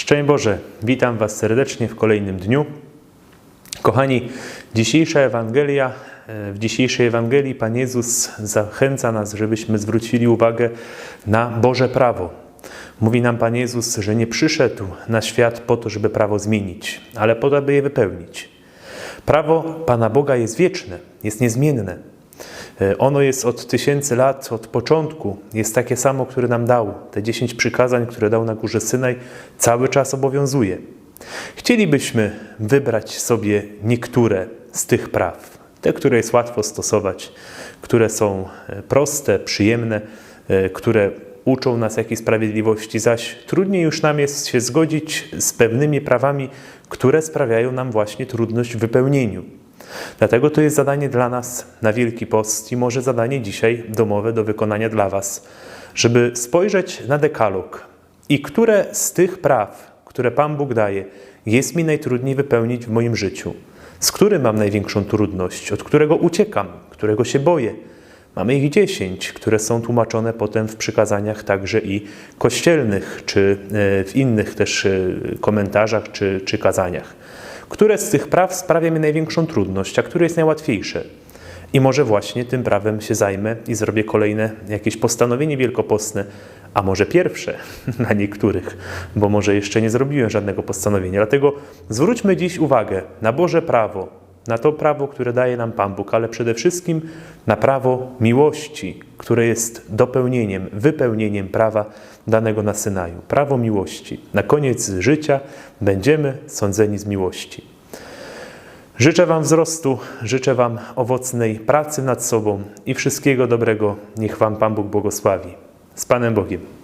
Szczęść Boże, witam Was serdecznie w kolejnym dniu. Kochani, dzisiejsza Ewangelia, e, w dzisiejszej Ewangelii Pan Jezus zachęca nas, żebyśmy zwrócili uwagę na Boże prawo. Mówi nam Pan Jezus, że nie przyszedł na świat po to, żeby prawo zmienić, ale po to, aby je wypełnić. Prawo Pana Boga jest wieczne, jest niezmienne. E, Ono jest od tysięcy lat, od początku, jest takie samo, które nam dał. Te dziesięć przykazań, które dał na górze Synaj, cały czas obowiązuje. Chcielibyśmy wybrać sobie niektóre z tych praw, te, które jest łatwo stosować, które są e, proste, przyjemne, e, które uczą nas jakiejś sprawiedliwości, zaś trudniej już nam jest się zgodzić z pewnymi prawami, które sprawiają nam właśnie trudność w wypełnieniu. Dlatego to jest zadanie dla nas na Wielki Post i może zadanie dzisiaj domowe do wykonania dla Was, żeby spojrzeć na dekalog i które z tych praw, które Pan Bóg daje, jest mi najtrudniej wypełnić w moim życiu. Z którym mam największą trudność, od którego uciekam, którego się boję. Mamy ich dziesięć, które są tłumaczone potem w przykazaniach także i kościelnych, czy e, w innych też e, komentarzach czy, czy kazaniach. Które z tych praw sprawia mi największą trudność, a które jest najłatwiejsze? I może właśnie tym prawem się zajmę i zrobię kolejne jakieś postanowienie wielkopostne, a może pierwsze na niektórych, bo może jeszcze nie zrobiłem żadnego postanowienia. Dlatego zwróćmy dziś uwagę na Boże prawo, na to prawo, które daje nam Pan Bóg, ale przede wszystkim na prawo miłości, które jest dopełnieniem, wypełnieniem prawa danego na Synaju. Prawo miłości. Na koniec życia będziemy sądzeni z miłości. Życzę Wam wzrostu, życzę Wam owocnej pracy nad sobą i wszystkiego dobrego. Niech Wam Pan Bóg błogosławi. Z Panem Bogiem.